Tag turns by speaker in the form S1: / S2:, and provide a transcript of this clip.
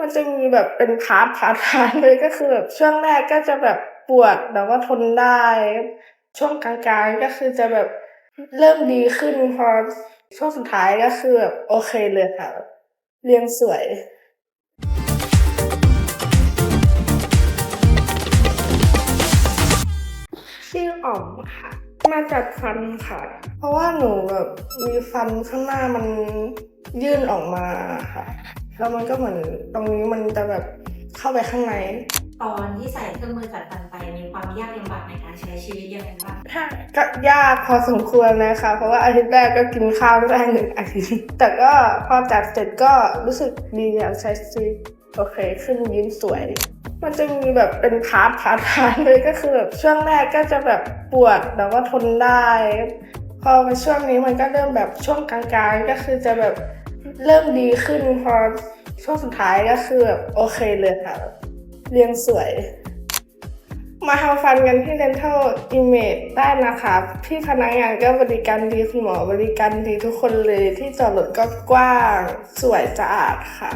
S1: มันจะมีแบบเป็นพาร์ทพาร์ทพาร์ทเลยก็คือแบบช่วงแรกก็จะแบบปวดแต่ว่าทนได้ ช่วงกลางๆก็คือจะแบบเริ่มดีขึ้นพอช่วงสุดท้ายก็คือแบบโอเคเลยค่ะ เรียนสวยชื่ออ๋อมค่ะ มาจากฟันค่ะ เพราะว่าหนูแบบมีฟันข้างหน้ามันยื่นออกมาค่ะ แล้วมันก็เหมือนตรงนี้มันจะแบบเข้าไปข้างใน
S2: ตอนที่ใส่เครื่องมือจัดฟันไปมีความยากลำบากในการใช้ชีวิตยังไงบ้าง
S1: ก็ยากพอสมควรนะคะ เพราะว่าอาทิตย์แรกก็กินข้าวไม่ได้หนึ่งอาทิตย์แต่ก็พอจัดเสร็จก็รู้สึกดีอยากใช้ชีวิตโอเคขึ้นยิ้มสวย มันจะมีแบบเป็นพาร์ทพาร์ทพาร์ทเลยก็คือแบบช่วงแรกก็จะแบบปวดแต่ว่าทนได้ พอมาช่วงนี้มันก็เริ่มแบบช่วงกลางๆก็คือจะแบบ เริ่มดีขึ้นพอช่วงสุดท้ายก็คือแบบโอเคเลยค่ะ เรียนสวย มาทำฟันกันที่ Dental Image ได้นะคะ พี่พนักงานก็บริการดีคุณหมอบริการดีทุกคนเลยที่จอดรถก็กว้าง สวยสะอาดค่ะ